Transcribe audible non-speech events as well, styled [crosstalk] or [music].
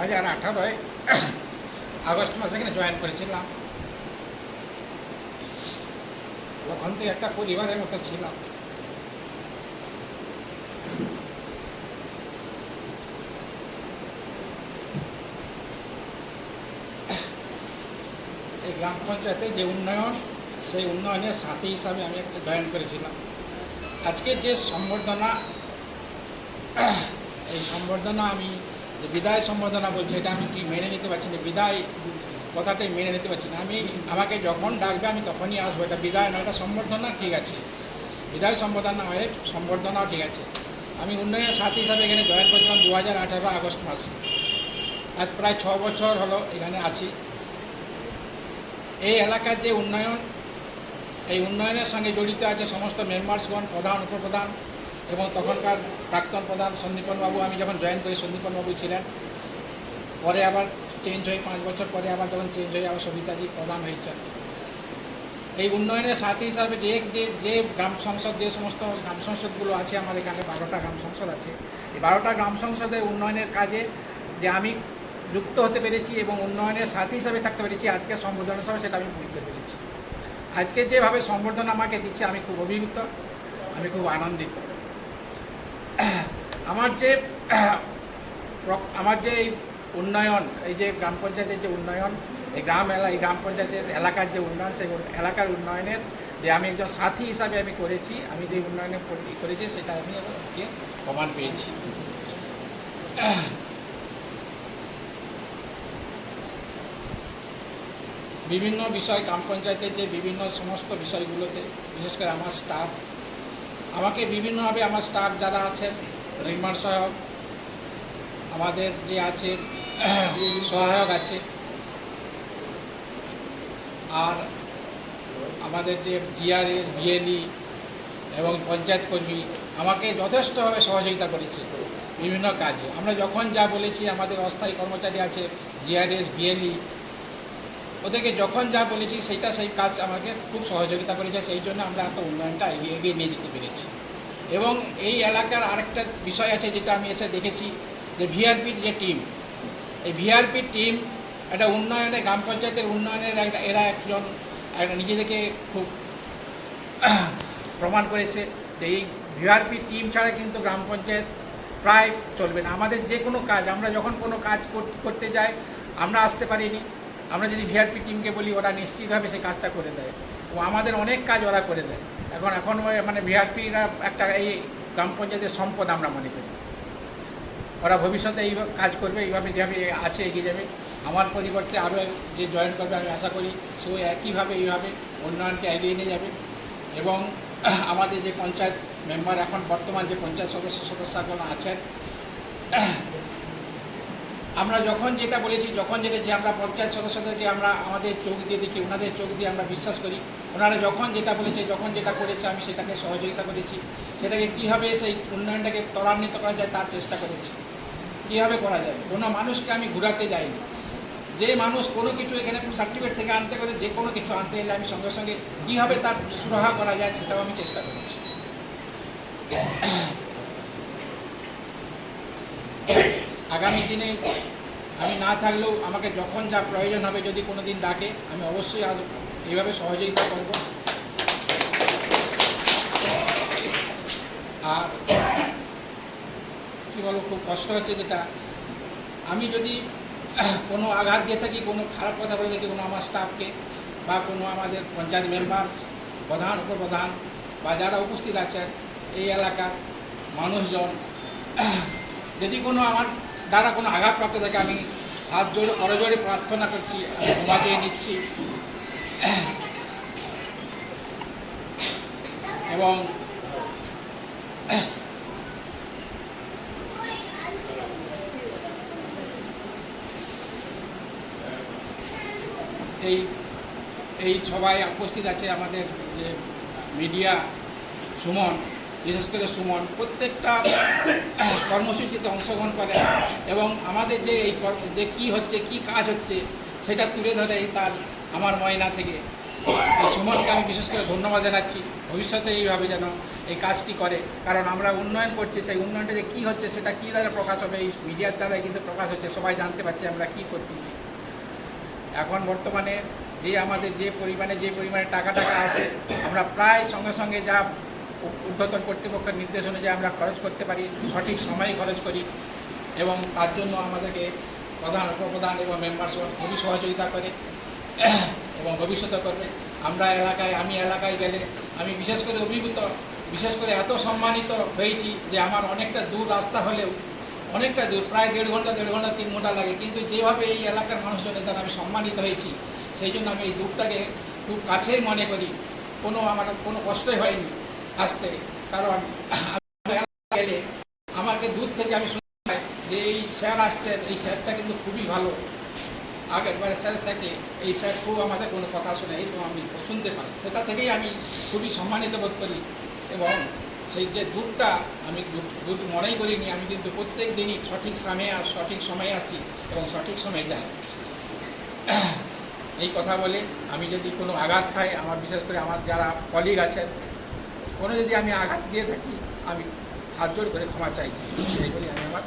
হাজার আঠারোয় আগস্ট মাসে এখানে জয়েন করেছিলাম। তখন থেকে একটা পরিবারের মতো ছিলাম। এই গ্রাম পঞ্চায়েতে যে উন্নয়ন, সেই উন্নয়নের সাথী হিসাবে আমি একটা জয়েন করেছিলাম। আজকে যে সম্বর্ধনা, এই সম্বর্ধনা আমি যে বিদায় সম্বর্ধনা বলছে, এটা আমি কি মেনে নিতে পারছি না? বিদায় কথাটাই মেনে নিতে পারছি না। আমি, আমাকে যখন ডাকবে, আমি তখনই আসব। এটা বিদায় নয় এটা সম্বর্ধনা? ঠিক আছে। বিদায় সম্বর্ধনা হয় সম্বর্ধনাও ঠিক আছে। আমি উন্নয়নের সাথী হিসাবে এখানে জয়েন করেছিলাম দু হাজার আঠারো আগস্ট মাসে। আজ প্রায় ছ বছর হলো এখানে আছি। এই এলাকার যে উন্নয়ন, এই উন্নয়নের সঙ্গে জড়িত আছে সমস্ত মেম্বার্সগণ, প্রধান, উপপ্রধান। এবং তখনকার প্রাক্তন প্রধান সন্দীপন বাবু, আমি যখন জয়েন করি, সন্দীপন বাবু ছিলেন। পরে আবার চেঞ্জ হয়ে পাঁচ বছর পরে আবার যখন চেঞ্জ হয়ে আবার সবিতাজি প্রধান হয়েছে এই উন্নয়নের সাথী হিসাবে যে যে যে গ্রাম সংসদ, যে সমস্ত গ্রাম সংসদগুলো আছে, আমার এখানে বারোটা গ্রাম সংসদ আছে। এই বারোটা গ্রাম সংসদের উন্নয়নের কাজে যে আমি যুক্ত হতে পেরেছি এবং উন্নয়নের সাথী হিসাবে থাকতে পেরেছি, আজকে সম্বোধনের সময় সেটা আমি বুঝতে পেরেছি আজকে যেভাবে সম্বর্ধনা আমাকে দিচ্ছে, আমি খুব অভিভূত, আমি খুব আনন্দিত। আমার যে আমার যে উন্নয়ন, এই যে গ্রাম পঞ্চায়েতের যে উন্নয়ন, এই গ্রাম এলা, এই গ্রাম পঞ্চায়েতের এলাকার যে উন্নয়ন, সেই এলাকার উন্নয়নের যে আমি একজন সাথী হিসাবে আমি করেছি, আমি যে উন্নয়নে করেছি, সেটা আমি প্রমাণ পেয়েছি। বিভিন্ন বিষয়, গ্রাম পঞ্চায়েতের যে বিভিন্ন সমস্ত বিষয়গুলোতে, বিশেষ করে আমার স্টাফ আমাকে বিভিন্নভাবে আমার স্টাফ যারা আছেন নির্মাণ সহায়ক, আমাদের যে আছে, সহায়ক আছে, আর আমাদের যে জিআরএস বিএলই এবং পঞ্চায়েত কর্মী, আমাকে যথেষ্টভাবে সহযোগিতা করেছে বিভিন্ন কাজে। আমরা যখন যা বলেছি, আমাদের অস্থায়ী কর্মচারী আছে জিআরএস বিএলই ওদেরকে যখন যা বলেছি, সেটা সেই কাজ আমাকে খুব সহযোগিতা করেছে, সেই জন্য আমরা এত উন্নয়নটা এগিয়ে এগিয়ে নিয়ে যেতে পেরেছি। এবং এই এলাকার আরেকটা বিষয় আছে যেটা আমি এসে দেখেছি, যে ভিআরপির যে টিম, এই ভিআরপি টিম একটা উন্নয়নে, গ্রাম পঞ্চায়েতের উন্নয়নের এরা একজন একটা নিজেদেরকে খুব [clears throat] প্রমাণ করেছে যে এই ভিআরপি টিম ছাড়া কিন্তু গ্রাম পঞ্চায়েত প্রায় চলবে না। আমাদের যে কোনো কাজ, আমরা যখন কোনো কাজ কর- করতে যাই, আমরা আসতে পারিনি। আমরা যদি ভিআরপি টিমকে বলি, ওরা নিশ্চিতভাবে সেই কাজটা করে দেয়। ও আমাদের অনেক কাজ ওরা করে দেয়। এখন এখন মানে ভিআরপিরা একটা এই গ্রাম পঞ্চায়েতের সম্পদ আমরা মনে করি। ওরা ভবিষ্যতে এই কাজ করবে, এইভাবে যেভাবে আছে এগিয়ে যাবে। আমার পরিবর্তে আরও যে জয়েন করবে আমি আশা করি সেও একইভাবে এইভাবে উন্নয়নকে এগিয়ে নিয়ে যাবে। এবং [clears throat] আমাদের যে পঞ্চায়েত মেম্বার এখন বর্তমান যে পঞ্চায়েত সদস্য সদস্যগণ আছেন আমরা যখন যেটা বলেছি, যখন যেটা যে আমরা পঞ্চায়েত সদস্যদেরকে আমরা আমাদের চোখ দিয়ে দেখি, ওনাদের চোখ দিয়ে আমরা বিশ্বাস করি। ওনারা যখন যেটা বলেছে, যখন যেটা করেছে, আমি সেটাকে সহযোগিতা করেছি। সেটাকে কীভাবে সেই উন্নয়নটাকে ত্বরান্বিত করা যায়, তার চেষ্টা করেছি। কীভাবে করা যায়? কোনো মানুষকে আমি ঘুরাতে যাইনি। যে মানুষ কোনো কিছু এখানে সার্টিফিকেট থেকে আনতে করে যে কোনো কিছু আনতে এলে আমি সঙ্গে সঙ্গে কীভাবে তার সুরাহা করা যায়, সেটাও আমি চেষ্টা করেছি। আগামী দিনে আমি না থাকলেও আমাকে যখন যা প্রয়োজন হবে যদি কোনো দিন ডাকে, আমি অবশ্যই আসব এইভাবে সহযোগিতা করব আর কী বলব, খুব কষ্ট হচ্ছে যেটা। আমি যদি কোনো আঘাত দিয়ে থাকি, কোনো খারাপ কথা বলে থাকি, কোনো আমার স্টাফকে বা কোনো আমাদের পঞ্চায়েত মেম্বার প্রধান, উপপ্রধান বা যারা উপস্থিত আছেন, এই এলাকার মানুষজন, যদি কোনো আমার দ্বারা কোনো আঘাতপ্রাপ্ত থাকে আমি হাত জোড়ে করজোড়ে প্রার্থনা করছি, আমি ক্ষমা চেয়ে নিচ্ছি। এবং এই এই সবাই উপস্থিত আছে আমাদের যে মিডিয়া সুমন বিশেষ করে সুমন, প্রত্যেকটা কর্মসূচিতে অংশগ্রহণ করে এবং আমাদের যে এই যে কী হচ্ছে, কী কাজ হচ্ছে, সেটা তুলে ধরে তার আমার ময়না থেকে। সুমনকে আমি বিশেষ করে ধন্যবাদ জানাচ্ছি, ভবিষ্যতে এইভাবে যেন এই কাজটি করে। কারণ আমরা উন্নয়ন করছি, সেই উন্নয়নটা যে কী হচ্ছে, সেটা কী দ্বারা প্রকাশ হবে, এই মিডিয়ার দ্বারাই কিন্তু প্রকাশ হচ্ছে, সবাই জানতে পারছে আমরা কী করতেছি। এখন বর্তমানে যে আমাদের যে পরিমাণে যে পরিমাণে টাকা টাকা আসে, আমরা প্রায় সঙ্গে সঙ্গে যা ঊর্ধ্বতন কর্তৃপক্ষের নির্দেশ অনুযায়ী আমরা খরচ করতে পারি, সঠিক সময়ে খরচ করি এবং তার জন্য আমাদেরকে প্রধান উপপ্রধান এবং মেম্বার খুবই সহযোগিতা করে এবং ভবিষ্যতে করবে। আমরা এলাকায়, আমি এলাকায় গেলে আমি বিশেষ করে অভিভূত, বিশেষ করে এত সম্মানিত হয়েছি যে আমার অনেকটা দূর রাস্তা হলেও, অনেকটা দূর, প্রায় দেড় ঘণ্টা দেড় ঘণ্টা, তিন ঘণ্টা লাগে। কিন্তু যেভাবে এই এলাকার মানুষজনের দ্বারা আমি সম্মানিত হয়েছি, সেই জন্য আমি এই দূরটাকে খুব কাছেই মনে করি। কোনো আমার, কোনো কষ্টই হয়নি। আসতে। কারণ গেলে আমাকে দূর থেকে আমি শুনতে যে এই স্যার আসছেন, এই স্যারটা কিন্তু খুবই ভালো। আগের বারে স্যার থেকে, এই স্যার খুব আমাদের কোনো কথা শুনে তো আমি শুনতে পাই। সেটা থেকেই আমি খুবই সম্মানিত বোধ করি এবং সেই যে দুধটা আমি দুধ মনেই করিনি, আমি কিন্তু প্রত্যেক দিনই সঠিক সময়ে সঠিক সময়ে আসি এবং সঠিক সময়ে যাই। এই কথা বলে আমি যদি কোনো আঘাত পাই, আমার বিশেষ করে আমার যারা কলিগ আছেন কোনো যদি আমি আঘাত দিয়ে থাকি, আমি হাত জোর করে ক্ষমা চাইছি। এই আমি আমার